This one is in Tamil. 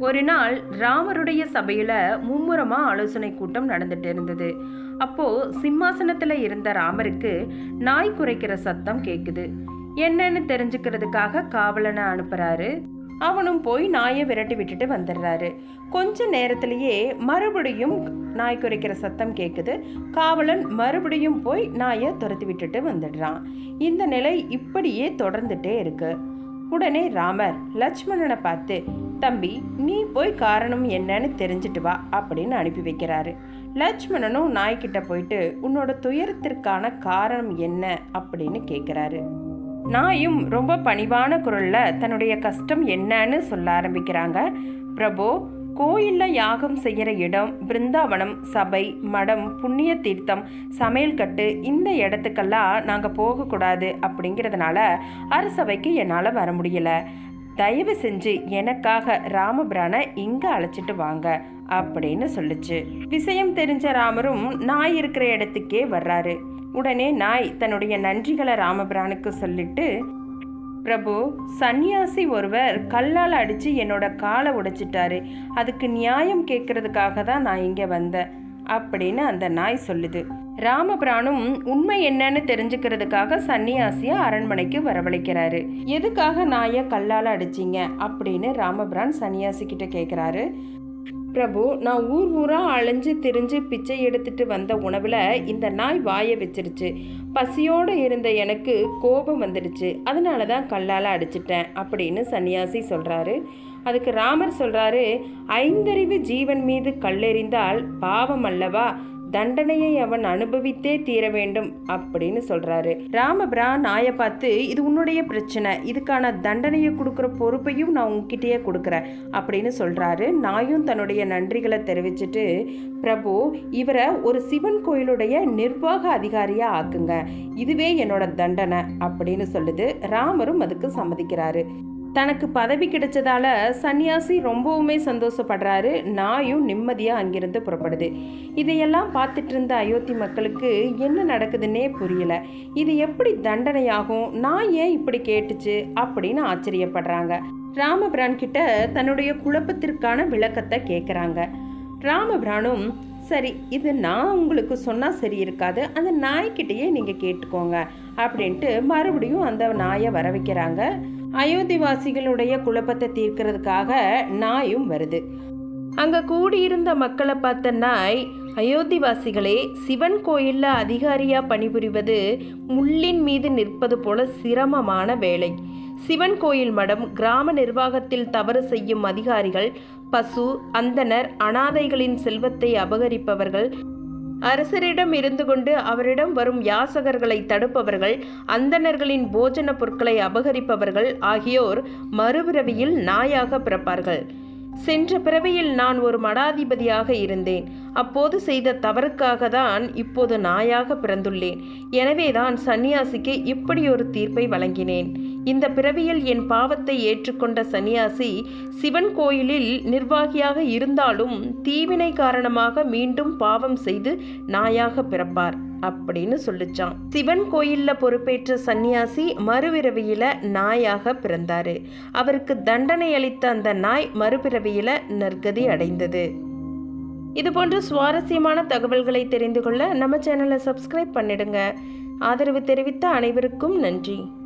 ஒரு நாள் ராமருடைய சபையில மும்முரமா ஆலோசனை கூட்டம் நடந்துட்டு இருந்தது. அப்போ சிம்மாசனத்துல இருந்த ராமருக்கு நாய் குறைக்கிற சத்தம் கேக்குது. என்னன்னு தெரிஞ்சுக்கிறதுக்காக காவலனை அனுப்புறாரு. அவனும் போய் நாயை விரட்டி விட்டுட்டு வந்துடுறாரு. கொஞ்ச நேரத்திலேயே மறுபடியும் நாய் குறைக்கிற சத்தம் கேட்குது காவலன் மறுபடியும் போய் நாயை துரத்தி விட்டுட்டு வந்துடுறான். இந்த நிலை இப்படியே தொடர்ந்துட்டே இருக்குது உடனே ராமர் லட்சுமணனை பார்த்து தம்பி நீ போய் காரணம் என்னன்னு தெரிஞ்சுட்டு வா அப்படின்னு அனுப்பி வைக்கிறாரு. லட்சுமணனும் நாய்கிட்ட போயிட்டு உன்னோட துயரத்திற்கான காரணம் என்ன? அப்படின்னு கேட்குறாரு நாயும் ரொம்ப பணிவான குரலில் தன்னுடைய கஷ்டம் என்னன்னு சொல்ல ஆரம்பிக்கிறாங்க. பிரபு கோயிலில் யாகம் செய்கிற இடம் பிருந்தாவனம் சபை மடம் புண்ணிய தீர்த்தம் சமையல் கட்டு இந்த இடத்துக்கெல்லாம் நாங்கள் போகக்கூடாது அப்படிங்கிறதுனால அரசவைக்கு என்னால் வர முடியல. தயவு செஞ்சு எனக்காக ராமபிரானை இங்கே அழைச்சிட்டு வாங்க அப்படின்னு சொல்லுச்சு. விஷயம் தெரிஞ்ச ராமரும் நாய் இருக்கிற இடத்துக்கே வர்றாரு. உடனே நாய் தன்னுடைய நன்றிகளை ராமபிரானுக்கு சொல்லிட்டு பிரபு சன்னியாசி ஒருவர் கல்லால் அடித்து என்னோட காலை உடைச்சிட்டாரு. அதுக்கு நியாயம் கேட்கறதுக்காக தான் நான் இங்கே வந்தேன் அப்படின்னு அந்த நாய் சொல்லுது. ராமபிரானும் உண்மை என்னன்னு தெரிஞ்சுக்கிறதுக்காக சன்னியாசியை அரண்மனைக்கு வரவழைக்கிறாரு. எதுக்காக நாயை கல்லால் அடிச்சிங்க? அப்படின்னு ராமபிரான் சன்னியாசி கிட்ட கேட்குறாரு. பிரபு நான் ஊர் ஊராக அலைஞ்சு திரிஞ்சு பிச்சை எடுத்துட்டு வந்த உணவில் இந்த நாய் வாயை வச்சிருச்சு. பசியோடு இருந்த எனக்கு கோபம் வந்துடுச்சு. அதனால தான் கல்லால் அடிச்சிட்டேன் அப்படின்னு சன்னியாசி சொல்கிறாரு அதுக்கு ராமர் சொல்கிறாரு ஐந்தறிவு ஜீவன் மீது கல்லெறிந்தால் பாவம் அல்லவா? தண்டனையை அவன் அனுபவித்தே தீர வேண்டும் அப்படின்னு சொல்றாரு. ராமபிரா நாயை பார்த்து இது உன்னுடைய பிரச்சனை. இதுக்கான தண்டனையை கொடுக்குற பொறுப்பையும் நான் உங்ககிட்டயே கொடுக்குறேன் அப்படின்னு சொல்றாரு. நாயும் தன்னுடைய நன்றிகளை தெரிவிச்சுட்டு பிரபு இவரை ஒரு சிவன் கோயிலுடைய நிர்வாக அதிகாரியா ஆக்குங்க. இதுவே என்னோட தண்டனை அப்படின்னு சொல்லுது. ராமரும் அதுக்கு சம்மதிக்கிறாரு. தனக்கு பதவி கிடைச்சதால சன்னியாசி ரொம்பவுமே சந்தோஷப்படுறாரு. நாயும் நிம்மதியாக அங்கிருந்து புறப்படுது. இதையெல்லாம் பார்த்துட்டு இருந்த அயோத்தி மக்களுக்கு என்ன நடக்குதுன்னே புரியல. இது எப்படி தண்டனையாகும்? நான் ஏன் இப்படி கேட்டுச்சு? அப்படின்னு ஆச்சரியப்படுறாங்க. ராமபிரான் கிட்ட தன்னுடைய குழப்பத்திற்கான விளக்கத்தை கேட்குறாங்க ராமபிரானும் சரி இது நான் உங்களுக்கு சொன்னால் சரி இருக்காது. அந்த நாய்க்கிட்டேயே நீங்கள் கேட்டுக்கோங்க. அப்படின்ட்டு மறுபடியும் அந்த நாயை வர வைக்கிறாங்க. அயோத்திவாசிகளுடைய குழப்பத்தை தீர்க்கிறதுக்காக நாயும் வருது. அங்க கூடியிருந்த மக்களை பார்த்த நாய் அயோத்திவாசிகளே சிவன் கோயிலில் அதிகாரியா பணிபுரிவது முள்ளின் மீது நிற்பது போல சிரமமான வேலை. சிவன் கோயில் மடம் கிராம நிர்வாகத்தில் தவறு செய்யும் அதிகாரிகள் பசு அந்தனர் அனாதைகளின் செல்வத்தை அபகரிப்பவர்கள் அரசரிடம் இருந்து கொண்டு அவரிடம் வரும் யாசகர்களை தடுப்பவர்கள் அந்தணர்களின் போஜன பொருட்களை அபகரிப்பவர்கள் ஆகியோர் மறுபிறவியில் நாயாக பிறப்பார்கள். சென்ற பிறவியில் நான் ஒரு மடாதிபதியாக இருந்தேன். அப்போது செய்த தவறுக்காக தான் இப்போது நாயாக பிறந்துள்ளேன். எனவேதான் சன்னியாசிக்கு இப்படி ஒரு தீர்ப்பை வழங்கினேன். இந்த பிறவியில் என் பாவத்தை ஏற்றுக்கொண்ட சன்னியாசி சிவன் கோயிலில் நிர்வாகியாக இருந்தாலும் தீவினை காரணமாக மீண்டும் பாவம் செய்து நாயாக பிறப்பார் அப்படின்னு சொல்லிச்சான். சிவன் கோயில்ல பொறுப்பேற்ற சன்னியாசி மறுபிறவியில நாயாக பிறந்தாரு. அவருக்கு தண்டனை அளித்த அந்த நாய் மறுபிறவியில நற்கதி அடைந்தது. இது போன்ற சுவாரஸ்யமான தகவல்களை தெரிந்து கொள்ள நம்ம சேனலை சப்ஸ்கிரைப் பண்ணிடுங்க. ஆதரவு தெரிவித்த அனைவருக்கும் நன்றி.